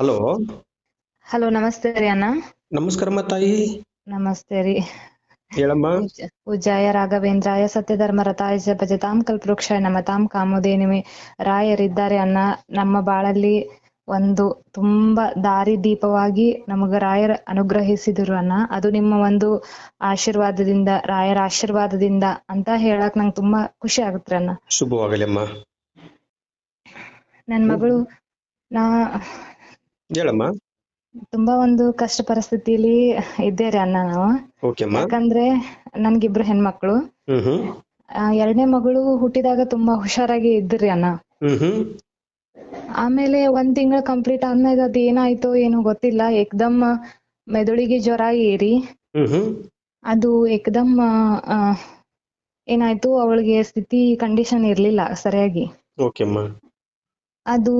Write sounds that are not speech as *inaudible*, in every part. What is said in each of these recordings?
Hello. Hello ನಮಸ್ತೆ ರೀ ಅಣ್ಣ. ನಮಸ್ಕಾರ ತಾಯಿ. ನಮಸ್ತೆ ರೀ. ಹೇಳಮ್ಮ. ಉಜ್ಜಾಯ ರಾಘವೇಂದ್ರಾಯ ಸತ್ಯಧರ್ಮ ರಥಾಯ ತಾಮ್ ಭಜತಾಂ ಕಲ್ಪವೃಕ್ಷಾಯ ನಮತಾಂ ಕಾಮಧೇನುವೆ ರಾಯರಿದ್ದಾರೆ ಅಣ್ಣ. ನಮ್ಮ ಬಾಳಲ್ಲಿ ಒಂದು ತುಂಬಾ ದಾರಿ ದೀಪವಾಗಿ ನಮಗ ರಾಯರ ಅನುಗ್ರಹಿಸಿದ್ರು ಅನ್ನ ಅದು ನಿಮ್ಮ ಒಂದು ಆಶೀರ್ವಾದದಿಂದ ರಾಯರ ಆಶೀರ್ವಾದದಿಂದ ಅಂತ ಹೇಳಕ್ ನಂಗೆ ತುಂಬಾ ಖುಷಿ ಆಗುತ್ತೆ ಅಣ್ಣ. ಶುಭವಾಗಲಿ ಅಮ್ಮ. ನನ್ ಮಗಳು ನಾ ಹೇಳಮ್ಮ. ತುಂಬಾ ಒಂದು ಕಷ್ಟ ಪರಿಸ್ಥಿತಿಲಿ ಇದ್ದೇರಿ ಅಣ್ಣ ನಾವು. ಯಾಕಂದ್ರೆ ನನ್ಗಿಬ್ರು ಹೆಣ್ಮಕ್ಳು. ಎರಡನೇ ಮಗಳು ಹುಟ್ಟಿದಾಗ ತುಂಬಾ ಹುಷಾರಾಗಿ ಇದ್ರಿ ಅಣ್ಣ. ಆಮೇಲೆ ಒಂದ್ ತಿಂಗಳ ಕಂಪ್ಲೀಟ್ ಆದ್ಮೇಲೆ ಅದ್ ಏನಾಯ್ತೋ ಏನೋ ಗೊತ್ತಿಲ್ಲ. ಏಕ್ದಮ್ ಮೆದುಳಿಗೆ ಜ್ವರ ಏರಿ. ಅದು ಏಕ್ದಮ್ ಏನಾಯ್ತು ಅವಳಿಗೆ ಸ್ಥಿತಿ ಕಂಡೀಷನ್ ಇರ್ಲಿಲ್ಲ ಸರಿಯಾಗಿ. ಅದು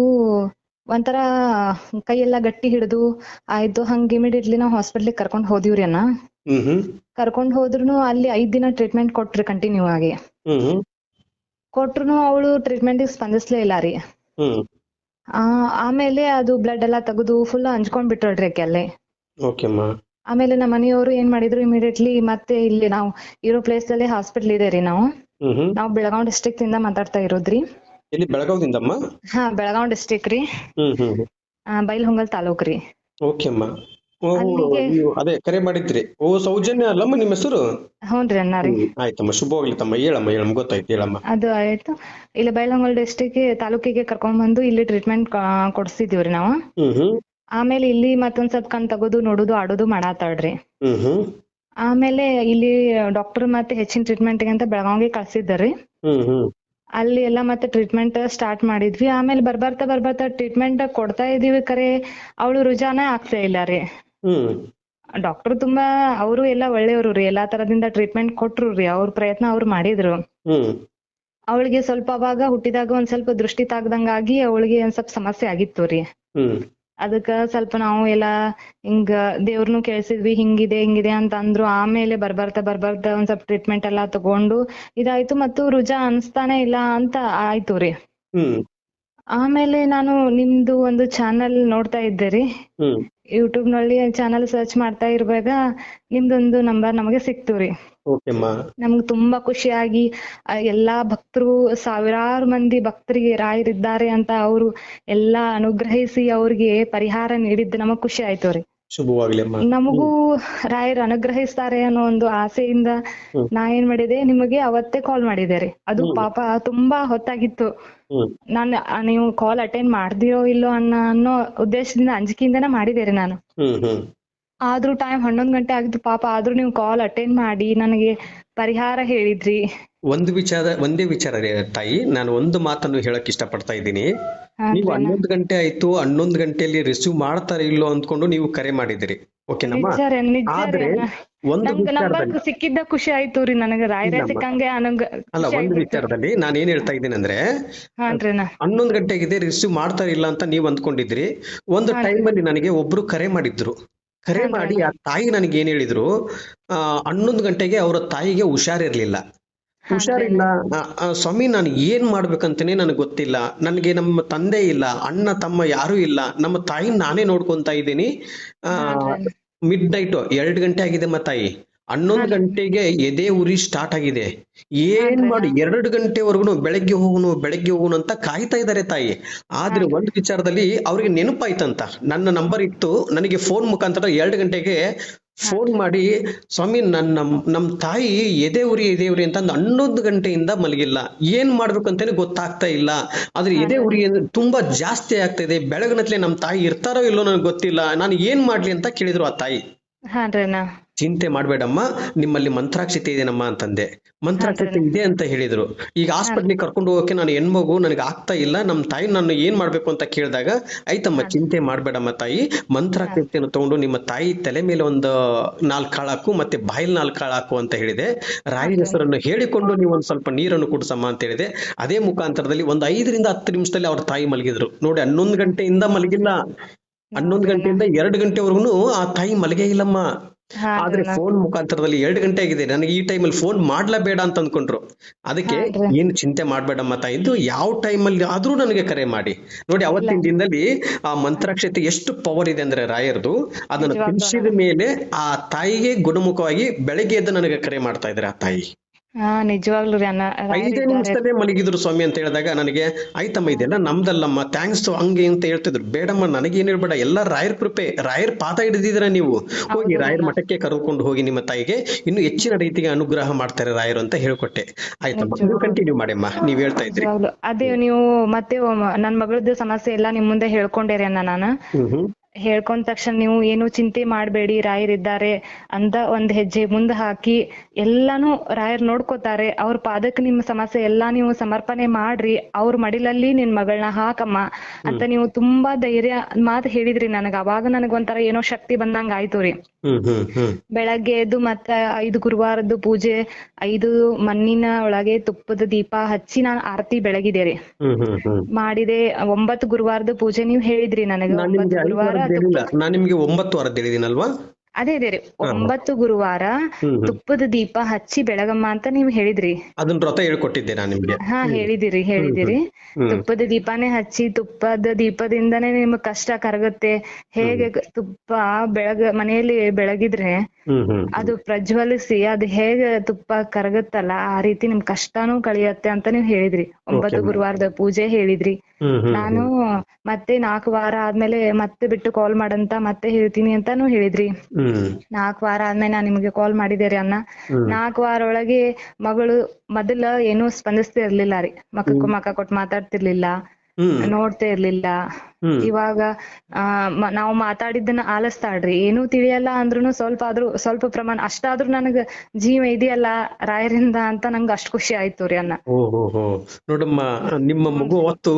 ಒಂಥರ ಕೈಯೆಲ್ಲ ಗಟ್ಟಿ ಹಿಡಿದು ಆಯ್ತು ಹಂಗ ಇಮಿಡಿಯೇಟ್ಲಿ ನಾವು ಹಾಸ್ಪಿಟ್ಲಿಗೆ ಕರ್ಕೊಂಡ್ ಹೋದಿವ್ರಿ ಅನ್ನ ಕರ್ಕೊಂಡ್ ಹೋದ್ರುನು ಅಲ್ಲಿ ಐದ್ ದಿನ ಟ್ರೀಟ್ಮೆಂಟ್ ಕೊಟ್ರಿ ಕಂಟಿನ್ಯೂ ಆಗಿ. ಕೊಟ್ರುನು ಅವಳು ಟ್ರೀಟ್ಮೆಂಟ್ ಸ್ಪಂದಿಸ್ಲೇ ಇಲ್ಲ ರೀ. ಆ ಆಮೇಲೆ ಅದು ಬ್ಲಡ್ ಎಲ್ಲಾ ತೆಗೆದು ಫುಲ್ ಹಂಚ್ಕೊಂಡ್ ಬಿಟ್ರಿ ಆಕೆ ಅಲ್ಲೇ. ಆಮೇಲೆ ನಮ್ಮ ಮನೆಯವರು ಏನ್ ಮಾಡಿದ್ರು ಇಮಿಡಿಯೇಟ್ಲಿ ಮತ್ತೆ ಇಲ್ಲಿ ನಾವು ಇರೋ ಪ್ಲೇಸ್ ಅಲ್ಲಿ ಹಾಸ್ಪಿಟಲ್ ಇದೆ ರೀ ನಾವು. ನಾವು ಬೆಳಗಾವ್ ಡಿಸ್ಟ್ರಿಕ್ಟ್ ಇಂದ ಮಾತಾಡ್ತಾ ಇರೋದ್ರಿ. ಇಲ್ಲಿ ಬೆಳಗಾವಿದಿಂದಮ್ಮ? ಹಾ ಬೆಳಗಾವ್ ಡಿಸ್ಟ್ರಿಕ್ ರೀ. ಹ್ಮ್ ಹ್ಮ್ ಬೈಲಹೊಂಗಲ್ ತಾಲೂಕ್ ರೀ. ಓಕೆ ಅಮ್ಮ ಓ ಅಲ್ಲಿಗೆ- ನೀವು ಅದೇ ಕರೆ ಮಾಡಿದ್ರಿ. ಓ ಸೌಜನ್ಯ ಅಲ್ಲಮ್ಮ ನಿಮ್ಮ ಹೆಸರು? ಹ್ಞೂನ್ರಿ ಅಣ್ಣ ರೀ. ಹ್ಮ್, ಆಯ್ತಮ್ಮ. ಶುಭವಾಗ್ಲಿ ತಮ್ಮ. ಹೇಳಮ್ಮ ಹೇಳಮ್ಮ. ಗೊತ್ತಾಯ್ತು ಹೇಳಮ್ಮ. ಅದು ಆಯ್ತು. ಇಲ್ಲಿ ಬೈಲಹೊಂಗಲ್ ಡಿಸ್ಟ್ರಿಕ್ ತಾಲೂಕಿಗೆ ಕರ್ಕೊಂಡ್ ಬಂದು ಇಲ್ಲಿ ಟ್ರೀಟ್ಮೆಂಟ್ ಕೊಡ್ಸಿದೀವ್ರಿ ನಾವು. ಹ್ಮ್ ಹ್ಮ್. ಆಮೇಲೆ ಇಲ್ಲಿ ಮತ್ತೊಂದ್ ಸ್ವಲ್ಪ ಕಣ್ ತಗೋದು ನೋಡುದು ಆಡೋದು ಮಾಡಾತಾಳ್ರಿ. ಹ್ಮ್ ಹ್ಮ್. ಆಮೇಲೆ ಇಲ್ಲಿ ಡಾಕ್ಟರ್ ಮತ್ತೆ ಹೆಚ್ಚಿನ ಟ್ರೀಟ್ಮೆಂಟ್ ಅಂತ ಬೆಳಗಾವಿಗೆ ಕಳ್ಸಿದ್ರಿ ಹ್ಮ್ ಹ್ಮ್. ಅಲ್ಲಿ ಎಲ್ಲ ಮತ್ತೆ ಟ್ರೀಟ್ಮೆಂಟ್ ಸ್ಟಾರ್ಟ್ ಮಾಡಿದ್ವಿ. ಆಮೇಲೆ ಬರ್ಬರ್ತಾ ಬರ್ಬರ್ತಾ ಟ್ರೀಟ್ಮೆಂಟ್ ಕೊಡ್ತಾ ಇದೀವಿ ಕರೆ. ಅವಳು ರುಜಾನ ಆಗ್ತಾ ಇಲ್ಲ ರೀ. ಡಾಕ್ಟರ್ ತುಂಬಾ ಅವರು ಎಲ್ಲ ಒಳ್ಳೆಯವರು ರೀ. ಎಲ್ಲಾ ತರದಿಂದ ಟ್ರೀಟ್ಮೆಂಟ್ ಕೊಟ್ರು ರೀ. ಅವ್ರ ಪ್ರಯತ್ನ ಅವ್ರು ಮಾಡಿದ್ರು. ಅವಳಿಗೆ ಸ್ವಲ್ಪ ಅವಾಗ ಹುಟ್ಟಿದಾಗ ಒಂದ್ ಸ್ವಲ್ಪ ದೃಷ್ಟಿ ತಾಗ್ದಂಗಾಗಿ ಅವಳಿಗೆ ಒಂದ್ ಸ್ವಲ್ಪ ಸಮಸ್ಯೆ ಆಗಿತ್ತು ರೀ. ಅದಕ್ಕ ಸ್ವಲ್ಪ ನಾವು ಎಲ್ಲಾ ಹಿಂಗ ದೇವ್ರನ್ನೂ ಕೇಳ್ಸಿದ್ವಿ ಹಿಂಗಿದೆ ಹಿಂಗಿದೆ ಅಂತ ಅಂದ್ರು ಆಮೇಲೆ ಬರ್ಬರ್ತಾ ಬರ್ಬರ್ತಾ ಒಂದ್ ಸ್ವಲ್ಪ ಟ್ರೀಟ್ಮೆಂಟ್ ಎಲ್ಲಾ ತಗೊಂಡು ಇದಾಯ್ತು ಮತ್ತು ರುಜಾ ಅನ್ಸ್ತಾನೆ ಇಲ್ಲ ಅಂತ ಆಯ್ತು ರೀ. ಆಮೇಲೆ ನಾನು ನಿಮ್ದು ಒಂದು ಚಾನಲ್ ನೋಡ್ತಾ ಇದ್ದೆ ರೀ. ಯೂಟ್ಯೂಬ್ನಲ್ಲಿ ಚಾನಲ್ ಸರ್ಚ್ ಮಾಡ್ತಾ ಇರುವಾಗ ನಿಮ್ದೊಂದು ನಂಬರ್ ನಮಗೆ ಸಿಕ್ತು ರೀ. ನಮ್ಗೆ ತುಂಬಾ ಖುಷಿಯಾಗಿ ಎಲ್ಲಾ ಭಕ್ತರು ಸಾವಿರಾರು ಮಂದಿ ಭಕ್ತರಿಗೆ ರಾಯರಿದ್ದಾರೆ ಅಂತ ಅವರು ಎಲ್ಲಾ ಅನುಗ್ರಹಿಸಿ ಅವ್ರಿಗೆ ಪರಿಹಾರ ನೀಡಿದ್ದು ನಮಗ್ ಖುಷಿ ಆಯ್ತು ರೀ. ನಮಗೂ ರಾಯರು ಅನುಗ್ರಹಿಸ್ತಾರೆ ಅನ್ನೋ ಒಂದು ಆಸೆಯಿಂದ. ನಾ ಏನ್ ಮಾಡಿದೆ ನಿಮಗೆ ಅವತ್ತೇ ಕಾಲ್ ಮಾಡಿದೆ ರೀ. ಅದು ಪಾಪ ತುಂಬಾ ಹೊತ್ತಾಗಿತ್ತು. ನಾನು ನೀವು ಕಾಲ್ ಅಟೆಂಡ್ ಮಾಡ್ದಿರೋ ಇಲ್ಲೋ ಅನ್ನೋ ಅನ್ನೋ ಉದ್ದೇಶದಿಂದ ಅಂಜಿಕೆಯಿಂದನೇ ಮಾಡಿದೆ ರೀ ನಾನು. ಆದ್ರೂ ಟೈಮ್ ಹನ್ನೊಂದ್ ಗಂಟೆ ಆಗಿತ್ತು ಪಾಪ ಆದ್ರೂ ನೀವು ಕಾಲ್ ಅಟೆಂಡ್ ಮಾಡಿ ನನಗೆ ಪರಿಹಾರ ಹೇಳಿದ್ರಿ ಒಂದು ವಿಚಾರ ಒಂದೇ ವಿಚಾರ ರೀ ತಾಯಿ ನಾನು ಒಂದು ಮಾತನ್ನು ಹೇಳಕ್ ಇಷ್ಟಪಡ್ತಾ ಇದ್ದೀನಿ ಇದೀನಿ ನೀವು. ಹನ್ನೊಂದು ಗಂಟೆ ಆಯ್ತು ಹನ್ನೊಂದು ಗಂಟೆಯಲ್ಲಿ ರಿಸೀವ್ ಮಾಡ್ತಾರೆ ಇಲ್ಲೋ ಅಂದ್ಕೊಂಡು ನೀವು ಕರೆ ಮಾಡಿದಿರಿ ಓಕೆನಮ್ಮ ನಿಜ ರೀ ನಿಜ ರೀ ಆದ್ರೆ ಅಣ್ಣ. ಒಂದು ನಮ್ಗ್ ನಂಬರ್ ವಿಚಾರದಲ್ಲಿ ಸಿಕ್ಕಿದ್ದ ಖುಷಿ ಆಯ್ತು ರೀ ನನಗ ರಾಯರೇ ಇಲ್ಲಮ್ಮ. ಸಿಕ್ಕಂಗೆ ಅಲ್ಲ ಒಂದು ವಿಚಾರದಲ್ಲಿ ನಾನು ಏನ್ ಹೇಳ್ತಾ ಇದ್ದೀನಿ ಅಂದ್ರೆ ಹಾನ್ರಿ ಅಣ್ಣ ಹನ್ನೊಂದು ಗಂಟೆಗಿದೆ ರಿಸೀವ್ ಮಾಡ್ತಾರೆ ಇಲ್ಲ ಅಂತ ನೀವು ಅಂದ್ಕೊಂಡಿದ್ರಿ ಒಂದು. ಟೈಮ್ ಅಲ್ಲಿ ನನಗೆ ಒಬ್ರು ಕರೆ ಮಾಡಿದ್ರು ಕರೆ ಮಾಡಿ ಆ ತಾಯಿ ನನಗೆ ಏನ್ ಹೇಳಿದ್ರು ಆ ಹನ್ನೊಂದು ಗಂಟೆಗೆ ಅವರ ತಾಯಿಗೆ ಹುಷಾರಿರ್ಲಿಲ್ಲ. ಹುಷಾರಿಲ್ಲ. ಸ್ವಾಮಿ ನಾನು ಏನ್ ಮಾಡ್ಬೇಕಂತಾನೆ ನನಗೆ ಗೊತ್ತಿಲ್ಲ. ನನಗೆ ನಮ್ಮ ತಂದೆ ಇಲ್ಲ ಅಣ್ಣ ತಮ್ಮ ಯಾರು ಇಲ್ಲ. ನಮ್ಮ ತಾಯಿ ನಾನೇ ನೋಡ್ಕೊಂತ ಇದ್ದೀನಿ. ಮಿಡ್ ನೈಟ್ ಎರಡು ಗಂಟೆ ಆಗಿದೆ ಮ ತಾಯಿ ಹನ್ನೊಂದು ಗಂಟೆಗೆ ಎದೆ ಉರಿ ಸ್ಟಾರ್ಟ್ ಆಗಿದೆ. ಏನ್ ಮಾಡಿ ಎರಡು ಗಂಟೆವರೆಗೂ ಬೆಳಗ್ಗೆ ಹೋಗುನು ಬೆಳಗ್ಗೆ ಹೋಗುನು ಅಂತ ಕಾಯ್ತಾ ಇದ್ದಾರೆ ತಾಯಿ. ಆದ್ರೆ ಒಂದು ವಿಚಾರದಲ್ಲಿ ಅವ್ರಿಗೆ ನೆನಪಾಯ್ತಂತ. ನನ್ನ ನಂಬರ್ ಇತ್ತು ನನಗೆ ಫೋನ್ ಮುಖಾಂತರ ಎರಡು ಗಂಟೆಗೆ ಫೋನ್ ಮಾಡಿ ಸ್ವಾಮಿ ನನ್ನ ನಮ್ ನಮ್ ತಾಯಿ ಎದೆ ಉರಿ ಎದೆ ಉರಿ ಅಂತ ಹನ್ನೊಂದು ಗಂಟೆಯಿಂದ ಮಲಗಿಲ್ಲ. ಏನ್ ಮಾಡ್ಬೇಕಂತಾನೆ ಗೊತ್ತಾಗ್ತಾ ಇಲ್ಲ. ಆದ್ರೆ ಎದೆ ಉರಿ ತುಂಬಾ ಜಾಸ್ತಿ ಆಗ್ತಾ ಇದೆ. ಬೆಳಗಿನತ್ಲೆ ನಮ್ ತಾಯಿ ಇರ್ತಾರೋ ಇಲ್ಲೋ ನನಗೆ ಗೊತ್ತಿಲ್ಲ. ನಾನು ಏನ್ ಮಾಡ್ಲಿ ಅಂತ ಕೇಳಿದ್ರು ಆ ತಾಯಿ. ಚಿಂತೆ ಮಾಡ್ಬೇಡಮ್ಮ ನಿಮ್ಮಲ್ಲಿ ಮಂತ್ರಾಕ್ಷತೆ ಇದೆನಮ್ಮ ಅಂತಂದೆ. ಮಂತ್ರಾಕ್ಷತೆ ಇದೆ ಅಂತ ಹೇಳಿದ್ರು. ಈಗ ಹಾಸ್ಪಿಟ್ಲಿಗೆ ಕರ್ಕೊಂಡು ಹೋಗಕ್ಕೆ ನಾನು ಹೆಣ್ಮಗು ನನಗೆ ಆಗ್ತಾ ಇಲ್ಲ ನಮ್ಮ ತಾಯಿ ನಾನು ಏನ್ ಮಾಡ್ಬೇಕು ಅಂತ ಕೇಳಿದಾಗ ಆಯ್ತಮ್ಮ ಚಿಂತೆ ಮಾಡ್ಬೇಡಮ್ಮ ತಾಯಿ ಮಂತ್ರಾಕ್ಷತೆಯನ್ನು ತಗೊಂಡು ನಿಮ್ಮ ತಾಯಿ ತಲೆ ಮೇಲೆ ಒಂದು ನಾಲ್ಕು ಕಾಳಾಕು ಮತ್ತೆ ಬಾಯಿಲ್ ನಾಲ್ಕು ಕಾಳಾಕು ಹಾಕು ಅಂತ ಹೇಳಿದೆ. ರಾಯಿನ ಹೆಸರನ್ನು ಹೇಳಿಕೊಂಡು ನೀವು ಒಂದ್ ಸ್ವಲ್ಪ ನೀರನ್ನು ಕುಡಿಸಮ್ಮ ಅಂತ ಹೇಳಿದೆ. ಅದೇ ಮುಖಾಂತರದಲ್ಲಿ ಒಂದು ಐದರಿಂದ ಹತ್ತು ನಿಮಿಷದಲ್ಲಿ ಅವ್ರ ತಾಯಿ ಮಲಗಿದ್ರು. ನೋಡಿ ಹನ್ನೊಂದು ಗಂಟೆಯಿಂದ ಮಲಗಿಲ್ಲ. ಹನ್ನೊಂದು ಗಂಟೆಯಿಂದ ಎರಡು ಗಂಟೆವರೆಗೂ ಆ ತಾಯಿ ಮಲಗೇ ಇಲ್ಲಮ್ಮ. ಆದ್ರೆ ಫೋನ್ ಮುಖಾಂತರದಲ್ಲಿ ಎರಡು ಗಂಟೆ ಆಗಿದೆ. ನನಗೆ ಈ ಟೈಮಲ್ಲಿ ಫೋನ್ ಮಾಡ್ಲೇಬೇಡ ಅಂತ ಅಂದ್ಕೊಂಡ್ರು. ಅದಕ್ಕೆ. ಏನು ಚಿಂತೆ ಮಾಡ್ಬೇಡಮ್ಮ ತಾಯಿದ್ದು ಯಾವ ಟೈಮಲ್ಲಿ ಆದ್ರೂ ನನಗೆ ಕರೆ ಮಾಡಿ. ನೋಡಿ ಅವತ್ತಿನ ದಿನದಲ್ಲಿ ಆ ಮಂತ್ರಾಕ್ಷತೆ ಎಷ್ಟು ಪವರ್ ಇದೆ ಅಂದ್ರೆ ರಾಯರ್ದು ಅದನ್ನ ತಿಳಿಸಿದ ಮೇಲೆ ಆ ತಾಯಿಗೆ ಗುಣಮುಖವಾಗಿ ಬೆಳಗ್ಗೆ ಎದ್ದು ನನಗೆ ಕರೆ ಮಾಡ್ತಾ ಇದ್ದಾರೆ ಆ ತಾಯಿ. ಹಾ ನಿಜವಾಗ್ಲೂ ರೀ ಅಣ್ಣ ಐದೇ ನಿಮಿಷದಲ್ಲೇ ಮಲಗಿದ್ರು ಸ್ವಾಮಿ ಅಂತ ಹೇಳಿದಾಗ ನನಗೆ ಆಯ್ತಮ್ಮ ಇದೆಲ್ಲ ನಮ್ದಲ್ಲಮ್ಮ ಥ್ಯಾಂಕ್ಸ್ ಹಂಗೆ ಅಂತ ಹೇಳ್ತಿದ್ರು. ಬೇಡಮ್ಮ ನನಗೇನ್ ಹೇಳ್ಬೇಡ ಎಲ್ಲ ರಾಯರ್ ಕೃಪೆ ರಾಯರ್ ಪಾದ ಹಿಡಿದಿದ್ರ ನೀವು? ಹೋಗಿ ರಾಯರ್ ಮಠಕ್ಕೆ ಕರೆದುಕೊಂಡು ಹೋಗಿ ನಿಮ್ಮ ತಾಯಿಗೆ ಇನ್ನು ಹೆಚ್ಚಿನ ರೀತಿಗೆ ಅನುಗ್ರಹ ಮಾಡ್ತಾರೆ ರಾಯರು ಅಂತ ಹೇಳ್ಕೊಟ್ಟೆ. ಆಯ್ತಮ್ಮ ನೀವು ಕಂಟಿನ್ಯೂ ಮಾಡಮ್ಮ ನೀವ್ ಹೇಳ್ತಾ ಇದ್ರಿ. ಅದೇ ನೀವು ಮತ್ತೆ ನನ್ ಮಗಳದ್ದು ಸಮಸ್ಯೆ ಎಲ್ಲ ನಿಮ್ ಮುಂದೆ ಹೇಳ್ಕೊಂಡೇರಿ ಅಣ್ಣ ನಾನು. ಹೇಳ್ಕೊಂಡ ತಕ್ಷಣ ನೀವು ಏನು ಚಿಂತೆ ಮಾಡಬೇಡಿ ರಾಯರಿದ್ದಾರೆ ಅಂತ ಒಂದ್ ಹೆಜ್ಜೆ ಮುಂದೆ ಹಾಕಿ ಎಲ್ಲಾನು ರಾಯರ್ ನೋಡ್ಕೋತಾರೆ. ಅವ್ರ ಪಾದಕ್ಕೆ ನಿಮ್ಮ ಸಮಸ್ಯೆ ಎಲ್ಲಾ ನೀವು ಸಮರ್ಪಣೆ ಮಾಡ್ರಿ. ಅವ್ರ ಮಡಿಲಲ್ಲಿ ನಿನ್ ಮಗಳನ್ನ ಹಾಕಮ್ಮ ಅಂತ ನೀವು ತುಂಬಾ ಧೈರ್ಯ ಮಾತು ಹೇಳಿದ್ರಿ ನನಗ. ಅವಾಗ ನನಗ್ ಒಂಥರ ಏನೋ ಶಕ್ತಿ ಬಂದಂಗ ಆಯ್ತು ರೀ. ಬೆಳಗ್ಗೆ ಎದ್ದು ಮತ್ತ ಐದು ಗುರುವಾರದ್ದು ಪೂಜೆ ಐದು ಮಣ್ಣಿನ ಒಳಗೆ ತುಪ್ಪದ ದೀಪ ಹಚ್ಚಿ ನಾನ್ ಆರತಿ ಬೆಳಗಿದೆ ರೀ ಮಾಡಿದೆ ಒಂಬತ್ತು ಗುರುವಾರದ ಪೂಜೆ ನೀವ್ ಹೇಳಿದ್ರಿ ನನಗೆ ನಾನ್ ಒಂಬತ್ತು ಗುರುವಾರ ನಾನು ನಿಮ್ಗೆ ಒಂಬತ್ತು ವಾರದ್ದು ಹೇಳಿದೀನಲ್ವಾ ಅದೇ ಅದೇ ರೀ ಒಂಬತ್ತು ಗುರುವಾರ ತುಪ್ಪದ ದೀಪ ಹಚ್ಚಿ ಬೆಳಗಮ್ಮ ಅಂತ ನೀವ್ ಹೇಳಿದ್ರಿ. ಅದನ್ನ ವ್ರತ ಹೇಳ್ಕೊಟ್ಟಿದ್ದೆ ನಾನು ನಿಮ್ಗೆ. ಹಾ ಹೇಳಿದಿರಿ ಹೇಳಿದಿರಿ. ತುಪ್ಪದ ದೀಪಾನೇ ಹಚ್ಚಿ ತುಪ್ಪದ ದೀಪದಿಂದನೇ ನಿಮ್ ಕಷ್ಟ ಕರಗುತ್ತೆ. ಹೇಗೆ ತುಪ್ಪ ಬೆಳಗ ಮನೆಯಲ್ಲಿ ಬೆಳಗಿದ್ರೆ ಅದು ಪ್ರಜ್ವಲಿಸಿ ಅದು ಹೇಗೆ ತುಪ್ಪ ಕರಗತ್ತಲ್ಲ ಆ ರೀತಿ ನಿಮ್ ಕಷ್ಟಾನು ಕಳಿಯತ್ತೆ ಅಂತ ನೀವ್ ಹೇಳಿದ್ರಿ. ಒಂಬತ್ತು ಗುರುವಾರದ ಪೂಜೆ ಹೇಳಿದ್ರಿ. ನಾನು ಮತ್ತೆ ನಾಲ್ಕು ವಾರ ಆದ್ಮೇಲೆ ಮತ್ತೆ ಬಿಟ್ಟು ಕಾಲ್ ಮಾಡಂತ ಮತ್ತೆ ಹೇಳ್ತೀನಿ ಅಂತಾನು ಹೇಳಿದ್ರಿ. ನಾಕ್ ನಾಲ್ಕು ವಾರ ಆದ್ಮೇಲೆ ನಾನ್ ನಿಮ್ಗೆ ಕಾಲ್ ಮಾಡಿದೆ ರೀ ಅಣ್ಣ. ಹ್ಮ್. ನಾಲ್ಕು ವಾರ ಒಳಗೆ ಮಗಳು ಮೊದಲ ಏನು ಸ್ಪಂದಿಸ್ತಿರ್ಲಿಲ್ಲ ರೀ. ಮಕ್ಕಕ್ಕೂ ಮಕ್ಕ ಕೊಟ್ಟು ಮಾತಾಡ್ತಿರ್ಲಿಲ್ಲ. ನೋಡ್ತಾ ಇರ್ಲಿಲ್ಲ. ಇವಾಗ ಆ ನಾವು ಮಾತಾಡಿದ್ದನ್ನ ಆಲಸ್ತಾಳ್ರಿ. ಏನೂ ತಿಳಿಯಲ್ಲ ಅಂದ್ರೂ ಸ್ವಲ್ಪ ಆದ್ರೂ ಸ್ವಲ್ಪ ಪ್ರಮಾಣ ಅಷ್ಟಾದ್ರೂ ನನಗ ಜೀವ ಇದೆಯಲ್ಲ ರಾಯರಿಂದ ಅಂತ ನಂಗೆ ಅಷ್ಟ್ ಖುಷಿ ಆಯ್ತು ರೀ ಅನ್ನ. ನೋಡಮ್ಮ ನಿಮ್ಮ ಮಗು ಅವತ್ತು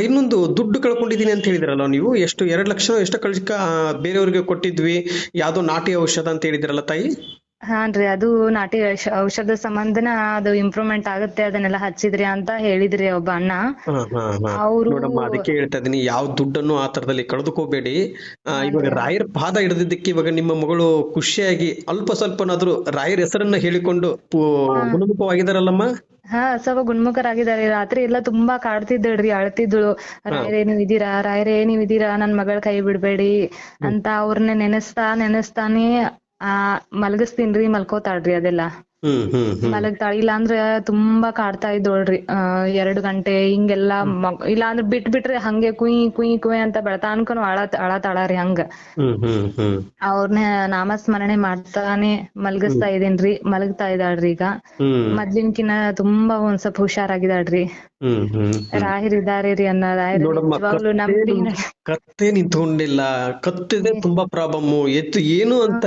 ಇನ್ನೊಂದು ದುಡ್ಡು ಕಳ್ಕೊಂಡಿದೀನಿ ಅಂತ ಹೇಳಿದ್ರಲ್ಲ ನೀವು? ಎಷ್ಟು ಎರಡ್ ಲಕ್ಷ ಎಷ್ಟು ಕಳ್ಸಿಕ ಬೇರೆಯವ್ರಿಗೆ ಕೊಟ್ಟಿದ್ವಿ? ಯಾವ್ದೋ ನಾಟಿ ಔಷಧ ಅಂತ ಹೇಳಿದ್ರಲ್ಲ ತಾಯಿ? ಹಾನ್ರಿ ಅದು ನಾಟಿ ಔಷ- ಔಷಧ ಸಂಬಂಧನ ಅದು ಇಂಪ್ರೂವ್ಮೆಂಟ್ ಆಗುತ್ತೆ ಅದನ್ನೆಲ್ಲ ಹಚ್ಚಿದ್ರಿ ಅಂತ ಹೇಳಿದ್ರಿ ಒಬ್ಬ ಅಣ್ಣ. ಹಾ ಹಾ ಹಾ. ಅವ್ರು ನೋಡಮ್ಮ ಅದಕ್ಕೆ ಹೇಳ್ತಾ ಇದೀನಿ ಯಾವ ದುಡ್ಡನ್ನು ಆ ತರದಲ್ಲಿ ಕಳೆದುಕೋಬೇಡಿ. ಇವಾಗ ರಾಯರ್ ಪಾದ ಹಿಡಿದಿದ್ದಕ್ಕೆ ಇವಾಗ ನಿಮ್ಮ ಮಗಳು ಖುಷಿಯಾಗಿ ಅಲ್ಪ ಸ್ವಲ್ಪನಾದ್ರೂ ರಾಯರ್ ಹೆಸರನ್ನ ಹೇಳಿಕೊಂಡು ಪು- ಗುಣಮುಖವಾಗಿದಾರಲ್ಲಮ್ಮ ಹಾ ಸ್ವಲ್ಪ ಗುಣಮುಖರಾಗಿದ್ದಾರೆ. ರಾತ್ರಿ ಎಲ್ಲ ತುಂಬಾ ಕಾಡ್ತಿದ್ದಳ್ರಿ ಅಳ್ತಿದ್ದಳು. ರಾಯರೇ ನೀವ್ ಇದೀರಾ ರಾಯರೇ ನೀವ್ ಇದೀರಾ ನನ್ ಮಗಳ ಕೈ ಬಿಡ್ಬೇಡಿ ಅಂತ ಅವ್ರನ್ನ ನೆನೆಸ್ತಾ ನೆನೆಸ್ತಾನೆ ಆ ಮಲಗಿಸ್ತೀನ್ರಿ ಮಲ್ಕೋತಾಳ್ರಿ ಅದೆಲ್ಲಾ. ಮಲಗ್ತಾಳ ಇಲ್ಲಾಂದ್ರ ತುಂಬಾ ಕಾಡ್ತಾ ಇದ್ದೋಳ್ರಿ. ಅಹ್ ಎರಡ್ ಗಂಟೆ ಹಿಂಗೆಲ್ಲಾ ಇಲ್ಲಾಂದ್ರ ಇಲ್ಲ ಅಂದ್ರ ಬಿಟ್ ಬಿಟ್ರೆ ಹಂಗೆ ಕುಯ್ ಕುಯ್ ಕುಯ್ ಅಂತ ಬೆಳತಾನ್ಕನು ಅಳತ್ ಅಳತಾಳರಿ ಹಂಗ. ಹ್ಮ್ ಹ್ಮ್ ಸ್ಮರಣೆ ಅವ್ರನ್ನ ನಾಮಸ್ಮರಣೆ ಮಾಡ್ತಾನೆ ಮಲಗಿಸ್ತಾ ಇದೀನ್ರಿ ಮಲಗ್ತಾ ಇದಾಳ್ರಿ ಈಗ. ಮದ್ಲಿನ್ಕಿನ ತುಂಬಾ ಒಂದ್ ಸ್ವಲ್ಪ ಹ್ಮ್ ರಾಯರ್ ಇದಾರೆ ರೀ ಅನ್ನ ರಾಹಿರ್ ನಂಬಿ ಕತ್ತೆ ನಿಂತ್ಕೊಂಡಿಲ್ಲ. ಕತ್ತಿದೆ ತುಂಬಾ ಪ್ರಾಬ್ಲಮ್ ಎತ್ತು ಏನು ಅಂತ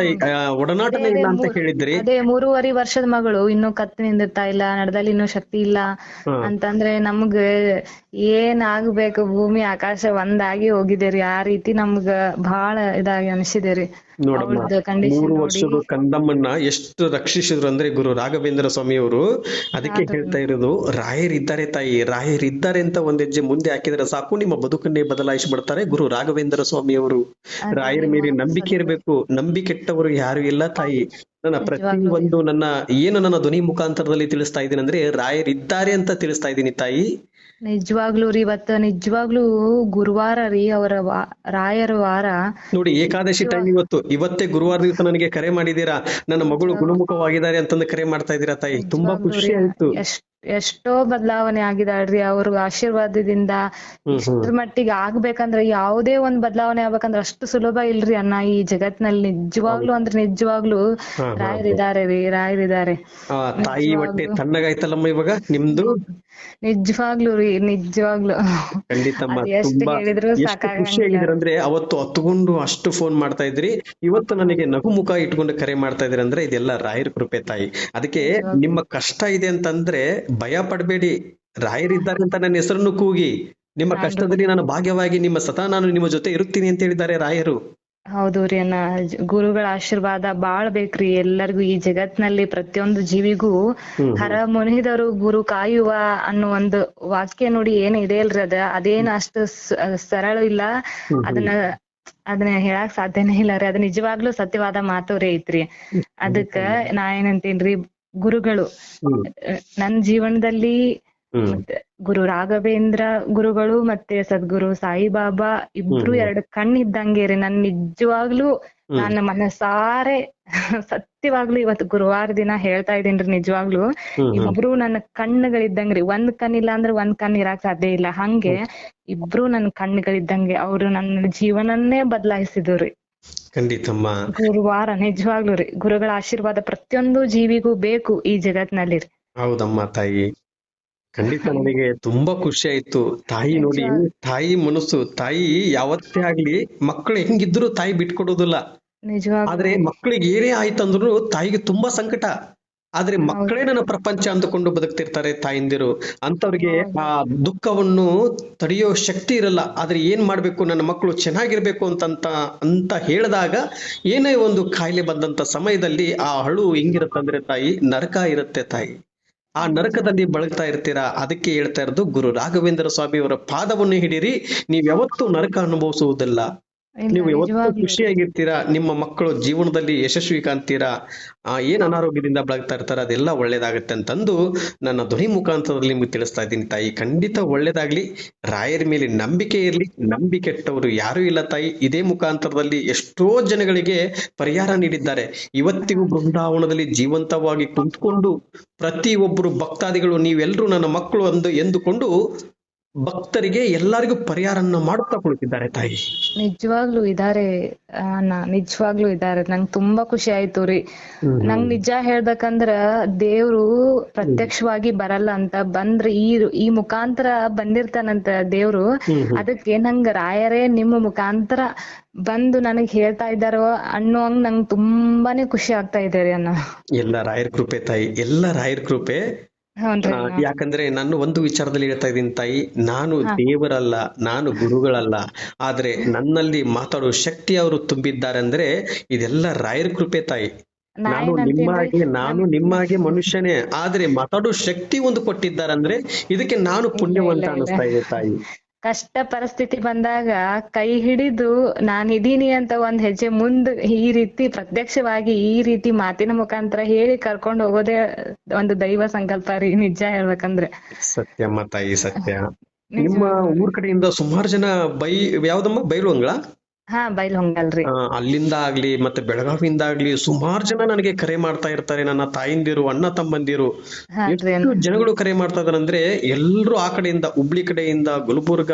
ಒಡನಾಟನೇ ಇಲ್ಲ ಅಂತ ಹೇಳಿದ್ರಿ. ಅದೇ ಮೂರುವರೆ ವರ್ಷದ ಮಗಳು ಇನ್ನು ಕತ್ತು ನಿಂದಿರ್ತಾ ಇಲ್ಲ ನಡದಲ್ಲಿ ಇನ್ನು ಶಕ್ತಿ ಇಲ್ಲ. ಅಂತಂದ್ರೆ ನಮ್ಗ ಏನ್ ಆಗ್ಬೇಕು ಭೂಮಿ ಆಕಾಶ ಒಂದಾಗಿ ಹೋಗಿದೆ ರೀ ಆ ರೀತಿ ನಮ್ಗ ಬಾಳ ಇದಾಗಿ ಅನಿಸಿದೆ ಮೂರು ವರ್ಷದ ಕಂದಮ್ಮನ್ನ ಎಷ್ಟು ರಕ್ಷಿಸಿದ್ರು ಅಂದ್ರೆ ಗುರು ರಾಘವೇಂದ್ರ ಸ್ವಾಮಿಯವರು ಅದಕ್ಕೆ ಹೇಳ್ತಾ ಇರೋದು ರಾಯರಿದ್ದಾರೆ ತಾಯಿ ರಾಯರಿದ್ದಾರೆ ಅಂತ ಒಂದ್ ಹೆಜ್ಜೆ ಮುಂದೆ ಹಾಕಿದ್ರೆ ಸಾಕು ನಿಮ್ಮ ಬದುಕನ್ನೇ ಬದಲಾಯಿಸಿ ಬಿಡ್ತಾರೆ ಗುರು ರಾಘವೇಂದ್ರ ಸ್ವಾಮಿಯವರು. ರಾಯರ ಮೇಲೆ ನಂಬಿಕೆ ಇರಬೇಕು ನಂಬಿಕೆಟ್ಟವರು ಯಾರು ಇಲ್ಲ ತಾಯಿ. ನನ್ನ ಪ್ರತಿ ಒಂದು ನನ್ನ ಏನು ನನ್ನ ಧ್ವನಿ ಮುಖಾಂತರದಲ್ಲಿ ತಿಳಿಸ್ತಾ ಇದ್ದೀನಿ ಅಂದ್ರೆ ರಾಯರಿದ್ದಾರೆ ಅಂತ ತಿಳಿಸ್ತಾ ಇದ್ದೀನಿ ತಾಯಿ. ನಿಜವಾಗ್ಲೂ ರೀ ಇವತ್ತ ನಿಜವಾಗ್ಲೂ ಗುರುವಾರ ರೀ ಅವರ ವಾ- ರಾಯರ ವಾರ. ನೋಡಿ ಏಕಾದಶಿ ಟೈಮ್ ಇವತ್ತು ಇವತ್ತೇ ಗುರುವಾರ ದಿವಸ ನನಗೆ ಕರೆ ಮಾಡಿದೀರಾ ನನ್ನ ಮಗಳು ಗುಣಮುಖವಾಗಿದ್ದಾರೆ ಅಂತಂದು ಕರೆ ಮಾಡ್ತಾ ಇದ್ದೀರಾ ತಾಯಿ? ತುಂಬಾ ಖುಷಿ ಆಯ್ತು. ಎಷ್ಟ್ ಬದಲಾವಣೆ ಆಗಿದಾಳ್ರಿ ಅವ್ರ ಆಶೀರ್ವಾದದಿಂದ ಇಷ್ಟ್ರ ಮಟ್ಟಿಗೆ ಆಗ್ಬೇಕಂದ್ರ ಯಾವುದೇ ಒಂದ್ ಬದಲಾವಣೆ ಆಗ್ಬೇಕಂದ್ರ ಅಷ್ಟು ಸುಲಭ ಇಲ್ರಿ ಅಣ್ಣ ಈ ಜಗತ್ನಲ್ಲಿ ನಿಜವಾಗ್ಲೂ ಅಂದ್ರೆ ನಿಜವಾಗ್ಲೂ ರಾಯರಿದ್ದಾರೆ ರೀ ರಾಯರಿದ್ದಾರೆ. ತಾಯಿ ಹೊಟ್ಟೆ ತಣ್ಣಗಾಯ್ತಲ್ಲಮ್ಮ ಇವಾಗ? ನಿಮ್ದು? ನಿಜವಾಗ್ಲೂ ರೀ ನಿಜವಾಗ್ಲೂ. ಅಂದ್ರೆ ಅವತ್ತು ಹತ್ಕೊಂಡು ಅಷ್ಟು ಫೋನ್ ಮಾಡ್ತಾ ಇದ್ರಿ. ಇವತ್ತು ನನಗೆ ನಗು ಮುಖ ಇಟ್ಕೊಂಡು ಕರೆ ಮಾಡ್ತಾ ಇದ್ರಿ ಅಂದ್ರೆ ಇದೆಲ್ಲ ರಾಯರ ಕೃಪೆ ತಾಯಿ. ಅದಕ್ಕೆ ನಿಮ್ಮ ಕಷ್ಟ ಇದೆ ಅಂತಂದ್ರೆ ಭಯ ಪಡಬೇಡಿ. ರಾಯರಿದ್ದಾರೆ ಅಂತ ನನ್ನ ಹೆಸರನ್ನು ಕೂಗಿ ನಿಮ್ಮ ಕಷ್ಟದಲ್ಲಿ ನಾನು ಭಾಗ್ಯವಾಗಿ ನಿಮ್ಮ ಸತಾ ನಾನು ನಿಮ್ಮ ಜೊತೆ ಇರುತ್ತೀನಿ ಅಂತ ಹೇಳಿದ್ದಾರೆ ರಾಯರು. ಹೌದು ರೀ ಅಣ್ಣ. ಗುರುಗಳ ಆಶೀರ್ವಾದ ಬಾಳ್ ಬೇಕ್ರಿ. ಎಲ್ಲರಿಗೂ ಈ ಜಗತ್ನಲ್ಲಿ ಪ್ರತಿಯೊಂದು ಜೀವಿಗೂ ಹರ ಮುನಿದರು ಗುರು ಕಾಯುವ ಅನ್ನೋ ಒಂದು ವಾಕ್ಯ ನೋಡಿ ಏನ್ ಇದೆ ಅಲ್ರಿ ಅದ. ಅದೇನ್ ಅಷ್ಟು ಸರಳ ಇಲ್ಲ. ಅದನ್ನ ಅದನ್ನ ಹೇಳಾಕ್ ಸಾಧ್ಯನೇ ಇಲ್ಲ ರೀ. ಅದ್ ನಿಜವಾಗ್ಲೂ ಸತ್ಯವಾದ ಮಾತು ರೀ ಐತ್ರಿ ಅದಕ್ಕ ನಾ ಏನಂತೀನ್ರಿ ಗುರುಗಳು. ನನ್ ಜೀವನದಲ್ಲಿ ಗುರು ರಾಘವೇಂದ್ರ ಗುರುಗಳು ಮತ್ತೆ ಸದ್ಗುರು ಸಾಯಿಬಾಬಾ ಇಬ್ರು ಎರಡ್ ಎರಡು ಕಣ್ ಇದ್ದಂಗೆ ರೀ. ನನ್ ನಿಜವಾಗ್ಲೂ. ನನ್ನ ಮನಸಾರೆ *laughs* ಸತ್ಯವಾಗ್ಲೂ ಇವತ್ತು ಗುರುವಾರ ದಿನ ಹೇಳ್ತಾ ಇದೀನ್ರಿ ನಿಜವಾಗ್ಲೂ. ಇಬ್ರು ನನ್ನ ಕಣ್ಣುಗಳಿದ್ದಂಗ್ರಿ ಒಂದ್ ಕಣ್ಣಿಲ್ಲ ಅಂದ್ರೆ ಒಂದ್ ಕಣ್ ಇರಾಕ್ ಸಾಧ್ಯ ಇಲ್ಲ. ಹಂಗೆ ಇಬ್ರು ನನ್ ಕಣ್ಣುಗಳಿದ್ದಂಗೆ. ಅವ್ರು ನನ್ನ ಜೀವನನ್ನೇ ಬದಲಾಯಿಸಿದ್ರಿ ಖಂಡಿತಮ್ಮ. ಗುರುವಾರ ನಿಜವಾಗ್ಲೂ ರೀ ಗುರುಗಳ ಆಶೀರ್ವಾದ ಪ್ರತಿಯೊಂದು ಜೀವಿಗೂ ಬೇಕು ಈ ಜಗತ್ನಲ್ಲಿ ಹೌದಮ್ಮ ತಾಯಿ. ಖಂಡಿತ ನನಗೆ ತುಂಬಾ ಖುಷಿ ಆಯ್ತು. ತಾಯಿ ನೋಡಿ ತಾಯಿ ಮನಸ್ಸು ತಾಯಿ ಯಾವತ್ತೇ ಆಗ್ಲಿ ಮಕ್ಕಳು ಹೆಂಗಿದ್ರು ತಾಯಿ ಬಿಟ್ಕೊಡೋದಿಲ್ಲ. ನಿಜವಾಗ್ಲೂ. ಆದ್ರೆ ಮಕ್ಕಳಿಗೆ ಏನೇ ಆಯ್ತಂದ್ರು ತಾಯಿಗೆ ತುಂಬಾ ಸಂಕಟ. ಆದ್ರೆ ಮಕ್ಕಳೇ ನನ್ನ ಪ್ರಪಂಚ ಅಂದುಕೊಂಡು ಬದುಕ್ತಿರ್ತಾರೆ ತಾಯಿಂದಿರು. ಅಂತವ್ರಿಗೆ ಆ ದುಃಖವನ್ನು ತಡೆಯೋ ಶಕ್ತಿ ಇರಲ್ಲ. ಆದ್ರೆ ಏನ್ ಮಾಡ್ಬೇಕು? ನನ್ನ ಮಕ್ಕಳು ಚೆನ್ನಾಗಿರ್ಬೇಕು ಅಂತಂತ ಅಂತ ಹೇಳಿದಾಗ ಏನೇ ಒಂದು ಕಾಯಿಲೆ ಬಂದಂತ ಸಮಯದಲ್ಲಿ ಆ ಅಳು ಹೆಂಗಿರುತ್ತಂದ್ರೆ ತಾಯಿ ನರಕ ಇರುತ್ತೆ ತಾಯಿ. ಆ ನರಕದಲ್ಲಿ ಬಳಗ್ತಾ ಇರ್ತೀರಾ? ಅದಕ್ಕೆ ಹೇಳ್ತಾ ಇರೋದು ಗುರು ರಾಘವೇಂದ್ರ ಸ್ವಾಮಿಯವರ ಪಾದವನ್ನು ಹಿಡಿರಿ ನೀವ್ ಯಾವತ್ತೂ ನರಕ ಅನುಭವಿಸುವುದಿಲ್ಲ. ನೀವು ಯಾವತ್ತೂ ಖುಷಿಯಾಗಿರ್ತೀರಾ? ನಿಮ್ಮ ಮಕ್ಕಳು ಜೀವನದಲ್ಲಿ ಯಶಸ್ವಿ ಕಾಣ್ತೀರಾ ಆ ಏನ್ ಅನಾರೋಗ್ಯದಿಂದ ಬಳಗ್ತಾ ಇರ್ತಾರ ಅದೆಲ್ಲ ಒಳ್ಳೇದಾಗತ್ತೆ ಅಂತಂದು ನನ್ನ ಧ್ವನಿ ಮುಖಾಂತರದಲ್ಲಿ ನಿಮ್ಗೆ ತಿಳಿಸ್ತಾ ಇದ್ದೀನಿ ತಾಯಿ. ಖಂಡಿತ ಒಳ್ಳೇದಾಗ್ಲಿ. ರಾಯರ ಮೇಲೆ ನಂಬಿಕೆ ಇರ್ಲಿ. ನಂಬಿಕೆ ಇಟ್ಟವರು ಯಾರು ಇಲ್ಲ ತಾಯಿ. ಇದೇ ಮುಖಾಂತರದಲ್ಲಿ ಎಷ್ಟೋ ಜನಗಳಿಗೆ ಪರಿಹಾರ ನೀಡಿದ್ದಾರೆ. ಇವತ್ತಿಗೂ ಬೃಂದಾವನದಲ್ಲಿ ಜೀವಂತವಾಗಿ ಕುಂತ್ಕೊಂಡು ಪ್ರತಿ ಒಬ್ಬರು ಭಕ್ತಾದಿಗಳು ನೀವೆಲ್ಲರೂ ನನ್ನ ಮಕ್ಕಳು ಅಂದು ಎಂದುಕೊಂಡು ಭಕ್ತರಿಗೆ ಎಲ್ಲರಿಗೂ ಪರಿಹಾರನ್ನ ಮಾಡುತ್ತಾ ಕುಳಿತಿದ್ದಾರೆ ತಾಯಿ. ನಿಜವಾಗ್ಲೂ ಇದಾರೆ ಅಣ್ಣ ನಿಜವಾಗ್ಲೂ ಇದಾರೆ. ನಂಗ್ ತುಂಬಾ ಖುಷಿ ಆಯ್ತು ರೀ. ನಂಗ್ ನಿಜ ಹೇಳ್ಬೇಕಂದ್ರ ದೇವ್ರು ಪ್ರತ್ಯಕ್ಷವಾಗಿ ಬರಲ್ಲ ಅಂತ ಬಂದ್ರ ಈ ಈ ಮುಖಾಂತರ ಬಂದಿರ್ತಾನಂತ ದೇವ್ರು. ಅದಕ್ಕೆ ನಂಗ್ ರಾಯರೇ ನಿಮ್ಮ ಮುಖಾಂತರ ಬಂದು ನನಗ್ ಹೇಳ್ತಾ ಇದ್ದಾರೋ ಅನ್ನೋ ಹಂಗ್ ನಂಗ್ ತುಂಬಾನೇ ಖುಷಿ ಆಗ್ತಾ ಇದೆ ರೀ ಅಣ್ಣ. ಎಲ್ಲ ರಾಯರ್ ಕೃಪೆ ತಾಯಿ. ಎಲ್ಲ ರಾಯರ್ ಕೃಪೆ. ಯಾಕಂದ್ರೆ ನಾನು ಒಂದು ವಿಚಾರದಲ್ಲಿ ಹೇಳ್ತಾ ಇದ್ದೀನಿ ತಾಯಿ ನಾನು ದೇವರಲ್ಲ ನಾನು ಗುರುಗಳಲ್ಲ ಆದ್ರೆ ನನ್ನಲ್ಲಿ ಮಾತಾಡೋ ಶಕ್ತಿ ಅವರು ತುಂಬಿದ್ದಾರೆ ಅಂದ್ರೆ ಇದೆಲ್ಲ ರಾಯರ ಕೃಪೆ ತಾಯಿ. ನಾನು ನಿಮ್ಮ ಹಾಗೆ ನಾನು ನಿಮ್ಮ ಹಾಗೆ ಮನುಷ್ಯನೇ ಆದ್ರೆ ಮಾತಾಡೋ ಶಕ್ತಿ ಒಂದು ಕೊಟ್ಟಿದ್ದಾರೆ ಅಂದ್ರೆ ಇದಕ್ಕೆ ನಾನು ಪುಣ್ಯವಂತ ಅನಿಸ್ತಾ ಇದೆ ತಾಯಿ. ಕಷ್ಟ ಪರಿಸ್ಥಿತಿ ಬಂದಾಗ ಕೈ ಹಿಡಿದು ನಾನ್ ಇದೀನಿ ಅಂತ ಒಂದ್ ಹೆಜ್ಜೆ ಮುಂದ್ ಈ ರೀತಿ ಪ್ರತ್ಯಕ್ಷವಾಗಿ ಈ ರೀತಿ ಮಾತಿನ ಮುಖಾಂತರ ಹೇಳಿ ಕರ್ಕೊಂಡ್ ಹೋಗೋದೇ ಒಂದು ದೈವ ಸಂಕಲ್ಪ ರೀ ನಿಜ ಹೇಳ್ಬೇಕಂದ್ರೆ. ಸತ್ಯಮ್ಮ ತಾಯಿ ಸತ್ಯ. ನಿಮ್ಮ ಊರ್ ಕಡೆಯಿಂದ ಸುಮಾರು ಜನ ಬೈ ಯಾವ್ದಮ್ಮ? ಬೈಲುವಂಗಳ ಅಲ್ಲಿಂದ ಆಗ್ಲಿ ಮತ್ತೆ ಬೆಳಗಾವಿಯಿಂದ ಆಗ್ಲಿ ಸುಮಾರು ಜನ ನನಗೆ ಕರೆ ಮಾಡ್ತಾ ಇರ್ತಾರೆ. ನನ್ನ ತಾಯಿಂದಿರು ಅಣ್ಣ ತಮ್ಮಂದಿರು. ಜನಗಳು ಕರೆ ಮಾಡ್ತಾ ಇದಾರೆ ಅಂದ್ರೆ ಎಲ್ರು ಆ ಕಡೆಯಿಂದ ಹುಬ್ಳಿ ಕಡೆಯಿಂದ ಗುಲ್ಬರ್ಗ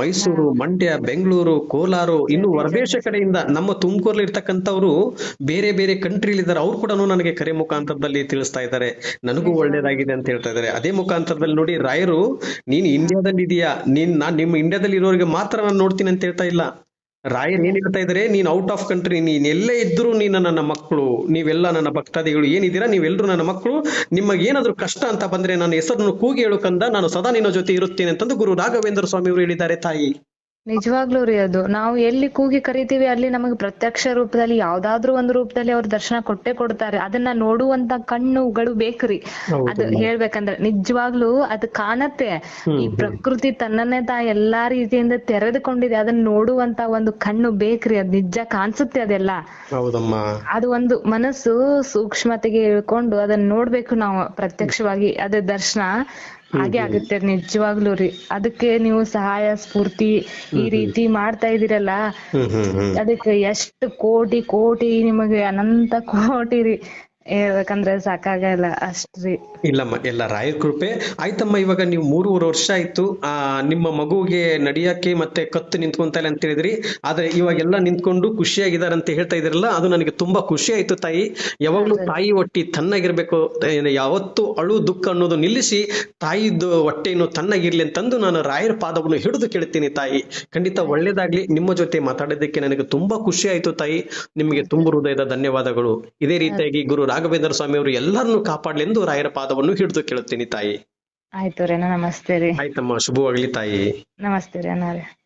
ಮೈಸೂರು ಮಂಡ್ಯ ಬೆಂಗಳೂರು ಕೋಲಾರ ಇನ್ನು ಹೊರದೇಶ ಕಡೆಯಿಂದ ನಮ್ಮ ತುಮಕೂರಲ್ಲಿ ಇರ್ತಕ್ಕಂಥವ್ರು ಬೇರೆ ಬೇರೆ ಕಂಟ್ರಿಲಿ ಇದ್ದಾರೆ ಅವ್ರು ಕೂಡ ನನಗೆ ಕರೆ ಮುಖಾಂತರದಲ್ಲಿ ತಿಳಿಸ್ತಾ ಇದ್ದಾರೆ. ನನಗೂ ಒಳ್ಳೇದಾಗಿದೆ ಅಂತ ಹೇಳ್ತಾ ಇದ್ದಾರೆ. ಅದೇ ಮುಖಾಂತರದಲ್ಲಿ ನೋಡಿ ರಾಯರು ನೀನ್ ಇಂಡಿಯಾದಲ್ಲಿ ಇದೀಯಾ ನೀನ್ ನಾನ್ ನಿಮ್ಮ ಇಂಡಿಯಾದಲ್ಲಿ ಇರೋರಿಗೆ ಮಾತ್ರ ನಾನು ನೋಡ್ತೀನಿ ಅಂತ ಹೇಳ್ತಾ ಇಲ್ಲ. ರಾಯರ್ ಏನ್ ಹೇಳ್ತಾ ಇದಾರೆ? ನೀನ್ ಔಟ್ ಆಫ್ ಕಂಟ್ರಿ ನೀನ್ ಎಲ್ಲೇ ಇದ್ರು ನೀನು ನನ್ನ ಮಕ್ಕಳು, ನೀವೆಲ್ಲ ನನ್ನ ಭಕ್ತಾದಿಗಳು ಏನಿದ್ದೀರಾ, ನೀವೆಲ್ಲರೂ ನನ್ನ ಮಕ್ಕಳು. ನಿಮಗೆ ಏನಾದ್ರು ಕಷ್ಟ ಅಂತ ಬಂದ್ರೆ ನನ್ನ ಹೆಸರನ್ನು ಕೂಗಿ ಹೇಳುಕಂದ ನಾನು ಸದಾ ನಿನ್ನ ಜೊತೆ ಇರುತ್ತೇನೆ ಅಂತಂದು ಗುರು ರಾಘವೇಂದ್ರ ಸ್ವಾಮಿ ಅವರು ಹೇಳಿದ್ದಾರೆ ತಾಯಿ. ನಿಜವಾಗ್ಲೂ ರೀ ಅದು. ನಾವು ಎಲ್ಲಿ ಕೂಗಿ ಕರಿತೀವಿ ಅಲ್ಲಿ ನಮಗೆ ಪ್ರತ್ಯಕ್ಷ ರೂಪದಲ್ಲಿ ಯಾವ್ದಾದ್ರು ಒಂದು ರೂಪದಲ್ಲಿ ಅವ್ರ ದರ್ಶನ ಕೊಟ್ಟೆ ಕೊಡ್ತಾರೆ. ಅದನ್ನ ನೋಡುವಂತ ಕಣ್ಣುಗಳು ಬೇಕ್ರಿ. ಅದು ಹೇಳ್ಬೇಕಂದ್ರೆ ನಿಜವಾಗ್ಲೂ ಅದ್ ಕಾಣತ್ತೆ. ಈ ಪ್ರಕೃತಿ ತನ್ನನ್ನೇ ತಾ ಎಲ್ಲಾ ರೀತಿಯಿಂದ ತೆರೆದುಕೊಂಡಿದೆ. ಅದನ್ನ ನೋಡುವಂತ ಒಂದು ಕಣ್ಣು ಬೇಕ್ರಿ. ಅದ್ ನಿಜ ಕಾಣಿಸುತ್ತೆ ಅದೆಲ್ಲ. ಅದು ಒಂದು ಮನಸ್ಸು ಸೂಕ್ಷ್ಮತೆಗೆ ಇಳ್ಕೊಂಡು ಅದನ್ನ ನೋಡ್ಬೇಕು ನಾವು ಪ್ರತ್ಯಕ್ಷವಾಗಿ. ಅದ ದರ್ಶನ. ಹಾಗೆ ಆಗುತ್ತೆ ನಿಜವಾಗ್ಲೂ ರೀ. ಅದಕ್ಕೆ ನೀವು ಸಹಾಯ ಸ್ಫೂರ್ತಿ ಈ ರೀತಿ ಮಾಡ್ತಾ ಇದೀರಲ್ಲ ಅದಕ್ಕೆ ಎಷ್ಟು ಕೋಟಿ ಕೋಟಿ ನಿಮಗೆ ಅನಂತ ಕೋಟಿ ರೀ. ಹೇಳ್ಬೇಕಂದ್ರೆ ಸಾಕಾಗಲ್ಲ ಅಷ್ಟ್ರಿ ಇಲ್ಲಮ್ಮ ಎಲ್ಲ ರಾಯರ್ ಕೃಪೆ. ಆಯ್ತಮ್ಮ ಇವಾಗ ನೀವು ಮೂರುವರೆ ವರ್ಷ ಆಯ್ತು. ಆ ನಿಮ್ಮ ಮಗುಗೆ ನಡಿಯಕ್ಕೆ ಮತ್ತೆ ಕತ್ತು ನಿಂತ್ಕೊಂತ ಇಲ್ಲ ಅಂತ ಹೇಳಿದ್ರಿ ಆದ್ರೆ ಇವಾಗೆಲ್ಲ ನಿಂತ್ಕೊಂಡು ಖುಷಿಯಾಗಿದ್ದಾರೆ ಅಂತ ಹೇಳ್ತಾ ಇದ್ರಲ್ಲ ಅದು ನನಗೆ ತುಂಬಾ ಖುಷಿ ಆಯ್ತು ತಾಯಿ. ಯಾವಾಗ್ಲೂ ತಾಯಿ ಹೊಟ್ಟಿ ತಣ್ಣಗಿರ್ಬೇಕು ಯಾವತ್ತು ಅಳು ದುಃಖ ಅನ್ನೋದು ನಿಲ್ಲಿಸಿ ತಾಯಿದ್ದು ಹೊಟ್ಟೆಯನ್ನು ತಣ್ಣಗಿರ್ಲಿ ಅಂತಂದು ನಾನು ರಾಯರ ಪಾದವನ್ನು ಹಿಡಿದು ಕೇಳ್ತೀನಿ ತಾಯಿ. ಖಂಡಿತ ಒಳ್ಳೇದಾಗ್ಲಿ. ನಿಮ್ಮ ಜೊತೆ ಮಾತಾಡೋದಕ್ಕೆ ನನಗೆ ತುಂಬಾ ಖುಷಿ ಆಯ್ತು ತಾಯಿ. ನಿಮಗೆ ತುಂಬ ಹೃದಯದ ಧನ್ಯವಾದಗಳು. ಇದೇ ರೀತಿಯಾಗಿ ಗುರು ರಾಘವೇಂದ್ರ ಸ್ವಾಮಿ ಅವರು ಕಾಪಾಡಲಿ ಕಾಪಾಡ್ಲೆಂದು ರಾಯರ ಪಾದವನ್ನು ಹಿಡಿದು ಕೇಳುತ್ತೇನೆ ತಾಯಿ. ಆಯ್ತು ನಮಸ್ತೆ ರೀ. ಆಯ್ತಮ್ಮ ಶುಭವಾಗ್ಲಿ ತಾಯಿ. ನಮಸ್ತೆ ರೀ ಅಣ್ಣ ರೀ.